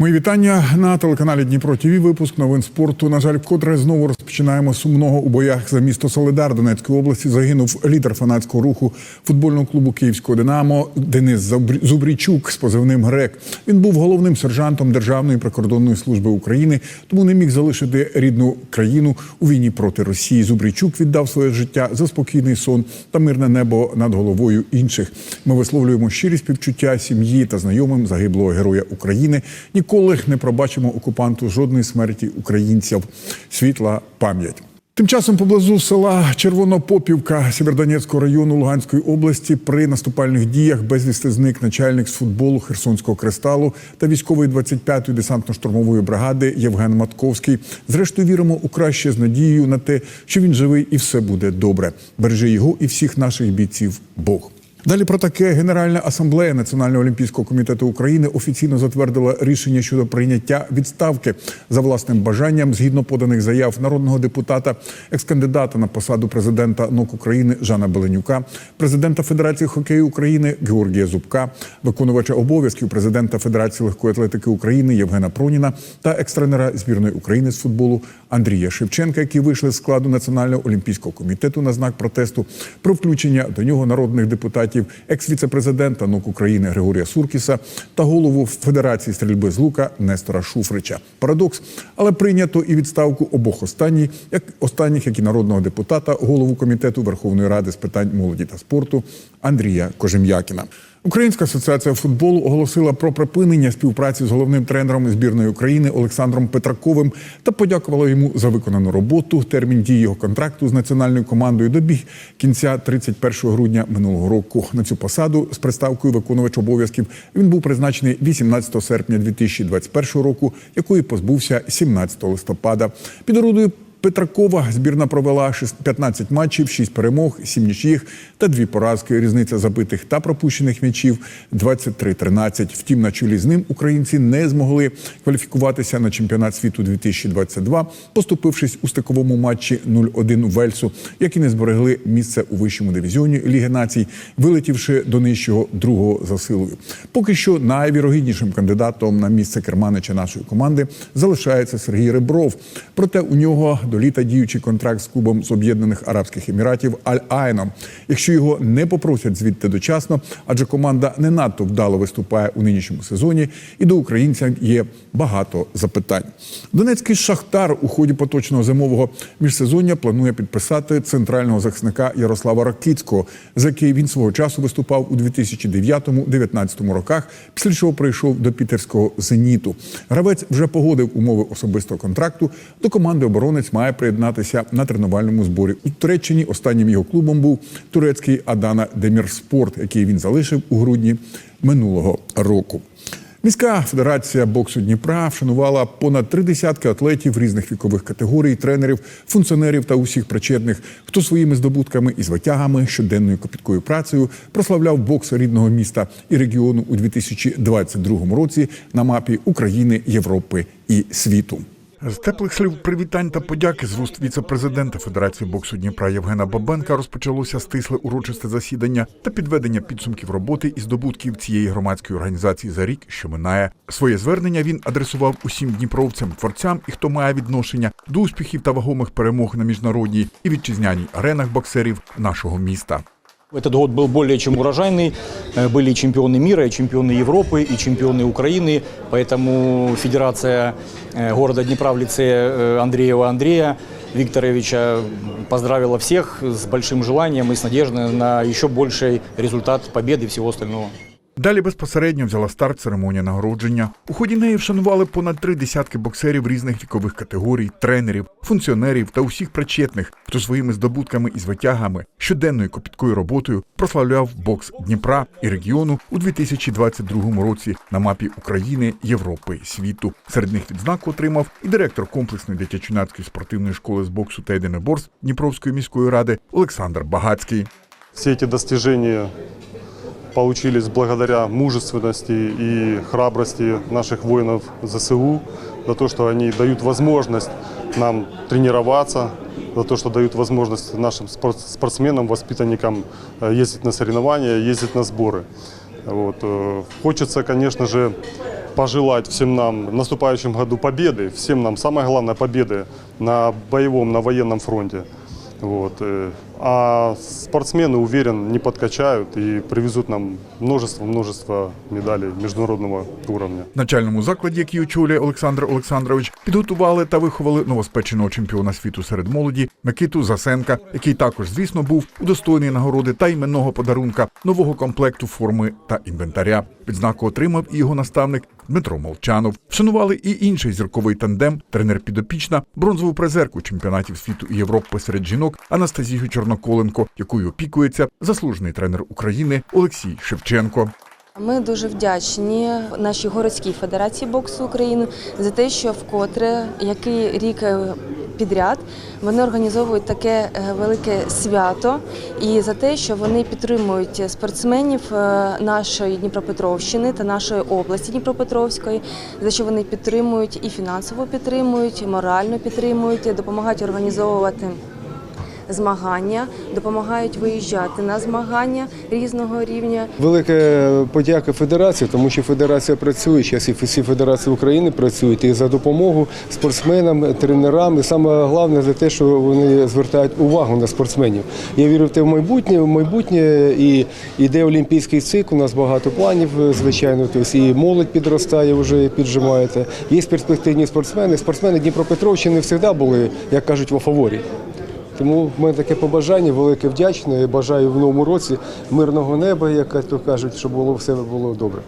Мої вітання на телеканалі Дніпро ТВ. Випуск новин спорту. На жаль, вкотре знову розпочинаємо сумного у боях за місто Солидар Донецької області. Загинув лідер фанатського руху футбольного клубу Київського Динамо Денис Зубрічук з позивним Грек. Він був головним сержантом Державної прикордонної служби України, тому не міг залишити рідну країну у війні проти Росії. Зубрічук віддав своє життя за спокійний сон та мирне небо над головою інших. Ми висловлюємо щирі співчуття сім'ї та знайомим загиблого героя України. Ніколи не пробачимо окупанту жодної смерті українців. Світла пам'ять. Тим часом поблизу села Червонопопівка Сєвєродонецького району Луганської області при наступальних діях безвісти зник начальник з футболу Херсонського кристалу та військової 25-ї десантно-штурмової бригади Євген Матковський. Зрештою віримо у краще з надією на те, що він живий і все буде добре. Бережи його і всіх наших бійців Бог. Далі про таке Генеральна асамблея Національного олімпійського комітету України офіційно затвердила рішення щодо прийняття відставки за власним бажанням згідно поданих заяв народного депутата, екскандидата на посаду президента НОК України Жана Беленюка, президента Федерації хокею України Георгія Зубка, виконувача обов'язків президента Федерації легкої атлетики України Євгена Проніна та екс-тренера збірної України з футболу Андрія Шевченка, які вийшли з складу Національного олімпійського комітету на знак протесту про включення до нього народних депутатів, екс-віцепрезидента НОК України Григорія Суркіса та голову Федерації стрільби з лука Нестора Шуфрича. Парадокс, але прийнято і відставку обох останніх, як останніх, як і народного депутата, голову комітету Верховної Ради з питань молоді та спорту Андрія Кожем'якіна. Українська асоціація футболу оголосила про припинення співпраці з головним тренером збірної України Олександром Петраковим та подякувала йому за виконану роботу. Термін дії його контракту з національною командою добіг кінця 31 грудня минулого року. На цю посаду з приставкою виконувач обов'язків він був призначений 18 серпня 2021 року, якої позбувся 17 листопада. Під орудою Петракова збірна провела 6 15 матчів, 6 перемог, 7 нічиїх та 2 поразки. Різниця забитих та пропущених м'ячів 23-13. Втім, на чолі з ним українці не змогли кваліфікуватися на чемпіонат світу 2022, поступившись у стиковому матчі 0-1 Вельсу, які не зберегли місце у вищому дивізіоні Ліги націй, вилетівши до нижчого другого за силою. Поки що найвірогіднішим кандидатом на місце керманича нашої команди залишається Сергій Ребров. Проте у нього до літа діючий контракт з клубом з Об'єднаних Арабських Еміратів Аль Айном. Якщо його не попросять звідти дочасно, адже команда не надто вдало виступає у нинішньому сезоні, і до українця є багато запитань. Донецький шахтар у ході поточного зимового міжсезоння планує підписати центрального захисника Ярослава Ракицького, за який він свого часу виступав у 2009-2019 роках, після чого прийшов до пітерського зеніту. Гравець вже погодив умови особистого контракту. До команди оборонець має приєднатися на тренувальному зборі у Туреччині. Останнім його клубом був турецький Адана Демірспорт, який він залишив у грудні минулого року. Міська федерація боксу Дніпра вшанувала понад три десятки атлетів різних вікових категорій, тренерів, функціонерів та усіх причетних, хто своїми здобутками і звитягами, щоденною копіткою працею прославляв бокс рідного міста і регіону у 2022 році на мапі України, Європи і світу. З теплих слів привітань та подяки з вуст віце-президента Федерації боксу Дніпра Євгена Бабенка розпочалося стисле урочисте засідання та підведення підсумків роботи і здобутків цієї громадської організації за рік, що минає. Своє звернення він адресував усім дніпровцям, творцям і хто має відношення до успіхів та вагомих перемог на міжнародній і вітчизняній аренах боксерів нашого міста. Этот год был более чем урожайный. Э, Были и чемпионы мира, и чемпионы Европы, и чемпионы Украины. Поэтому Федерация э, города Днепра в лице э, Андреева Андрея Викторовича поздравила всех с большим желанием и с надеждой на еще больший результат победы и всего остального. Далі безпосередньо взяла старт церемонія нагородження. У ході неї вшанували понад три десятки боксерів різних вікових категорій, тренерів, функціонерів та усіх причетних, хто своїми здобутками і звитягами, щоденною копіткою роботою прославляв бокс Дніпра і регіону у 2022 році на мапі України, Європи світу. Серед них відзнаку отримав і директор комплексної дитячо-юнацької спортивної школи з боксу та єдиноборств Дніпровської міської ради Олександр Багацький. Все эти достижения получились благодаря мужественности и храбрости наших воинов ЗСУ, за то, что они дают возможность нам тренироваться, за то, что дают возможность нашим спорт- спортсменам, воспитанникам э, ездить на соревнования, ездить на сборы. Вот. э, Хочется, конечно же, пожелать всем нам в наступающем году победы, всем нам, самое главное, победы на боевом, на военном фронте. Вот. А спортсмены, уверен, не подкачают и привезут нам множество-множество медалей международного уровня. Начальному закладі, який очолює Олександр Олександрович, підготували та виховали новоспеченого чемпіона світу серед молоді Микиту Засенка, який також, звісно, був удостоєний нагороди та іменного подарунка нового комплекту форми та інвентаря. Відзнаку отримав і його наставник Дмитро Молчанов. Вшанували і інший зірковий тандем, тренер підопічна, бронзову призерку чемпіонатів світу і Європи серед жінок Анастасію Чорноколенко, якою опікується заслужений тренер України Олексій Шевченко. Ми дуже вдячні нашій городській федерації боксу України за те, що вкотре який рік е, підряд вони організовують таке е, велике свято, і за те, що вони підтримують спортсменів е, нашої Дніпропетровщини та нашої області Дніпропетровської, за що вони підтримують і фінансово підтримують, і морально підтримують, і допомагають організовувати змагання, допомагають виїжджати на змагання різного рівня. Велика подяка федерації, тому що федерація працює, зараз і всі федерації України працюють і за допомогу спортсменам, тренерам. І саме головне за те, що вони звертають увагу на спортсменів. Я вірю в те в майбутнє, в майбутнє і йде олімпійський цикл. У нас багато планів, звичайно. Тобто і молодь підростає, вже піджимаєте. Є перспективні спортсмени. Спортсмени Дніпропетровщини завжди були, як кажуть, в фаворі. Тому в мене таке побажання, велике вдячне. Бажаю в новому році мирного неба, як то кажуть, щоб було все було добре.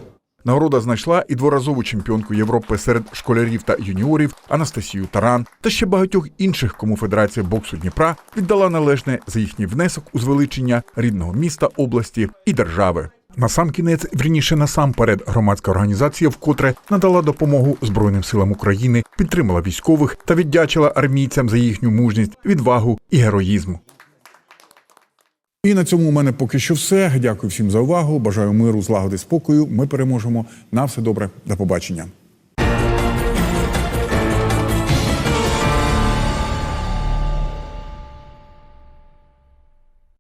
Нагорода знайшла і дворазову чемпіонку Європи серед школярів та юніорів Анастасію Таран та ще багатьох інших, кому Федерація боксу Дніпра віддала належне за їхній внесок у звеличення рідного міста, області і держави. Насамкінець, вірніше насамперед, громадська організація вкотре надала допомогу Збройним силам України, підтримала військових та віддячила армійцям за їхню мужність, відвагу і героїзм. І на цьому у мене поки що все. Дякую всім за увагу. Бажаю миру, злагоди, спокою. Ми переможемо. На все добре. До побачення.